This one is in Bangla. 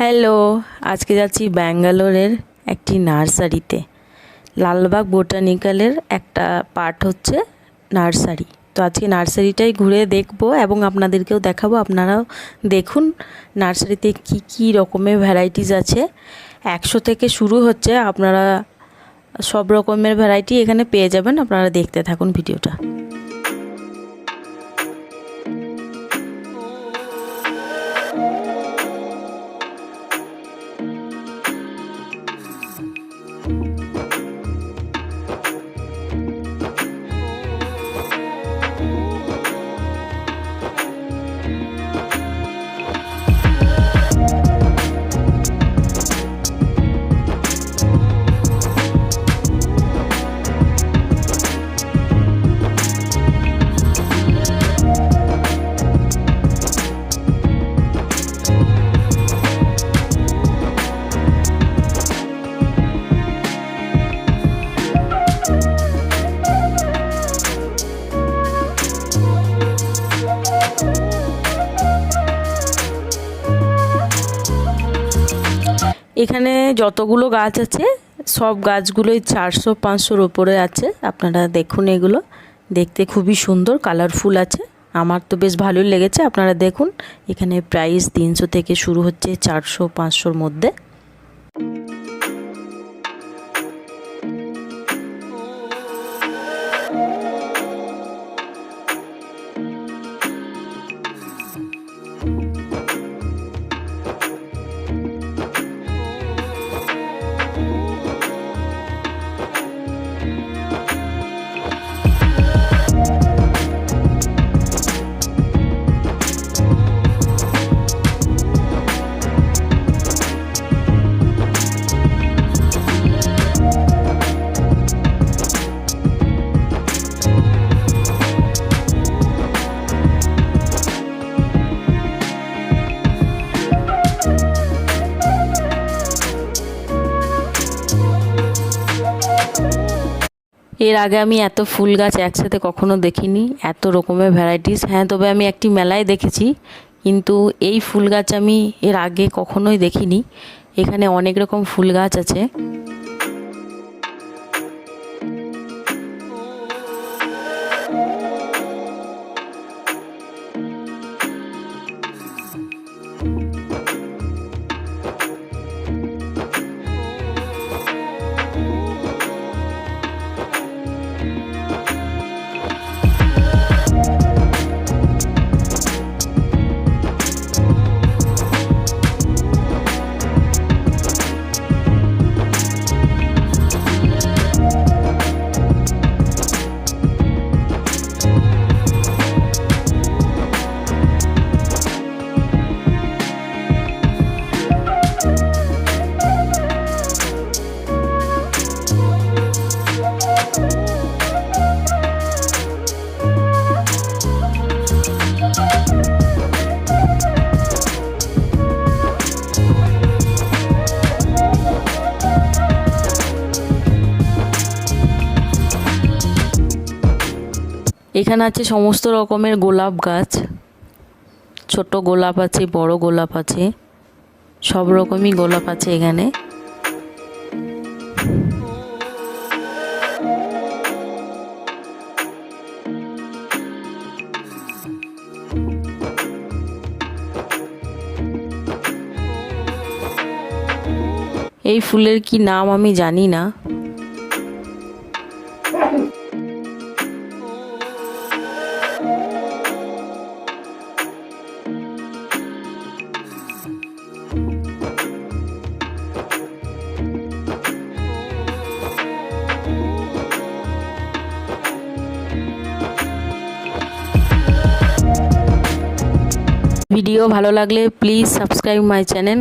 হ্যালো, আজকে যাচ্ছি ব্যাঙ্গালোরের একটি নার্সারিতে। লালবাগ বোটানিক্যালের একটা পার্ট হচ্ছে নার্সারি। তো আজকে নার্সারিটাই ঘুরে দেখব এবং আপনাদেরকেও দেখাবো। আপনারাও দেখুন নার্সারিতে কি কি রকমের ভ্যারাইটিস আছে। একশো থেকে শুরু হচ্ছে, আপনারা সব রকমের ভ্যারাইটি এখানে পেয়ে যাবেন। আপনারা দেখতে থাকুন ভিডিওটা। এখানে যতগুলো গাছ আছে, সব গাছগুলোই চারশো, পাঁচশোর ওপরে আছে। আপনারা দেখুন এগুলো। দেখতে খুবই সুন্দর কালারফুল আছে। আমার তো বেশ ভালোই লেগেছে। আপনারা দেখুন, এখানে প্রাইস তিনশো থেকে শুরু হচ্ছে চারশো, পাঁচশোর মধ্যে। এর আগে আমি এত ফুল গাছ একসাথে কখনো দেখিনি, এত রকমের ভ্যারাইটিস হ্যাঁ তবে আমি একটি মেলায় দেখেছি, কিন্তু এই ফুল গাছ আমি এর আগে কখনোই দেখিনি। এখানে অনেক রকম ফুল গাছ আছে। এখানে আছে সমস্ত রকমের গোলাপ গাছ। ছোট গোলাপ আছে, বড় গোলাপ আছে। সব রকমই গোলাপ আছে এখানে। এই ফুলের কি নাম আমি জানি না। ভিডিও ভালো লাগলে প্লিজ সাবস্ক্রাইব মাই চ্যানেল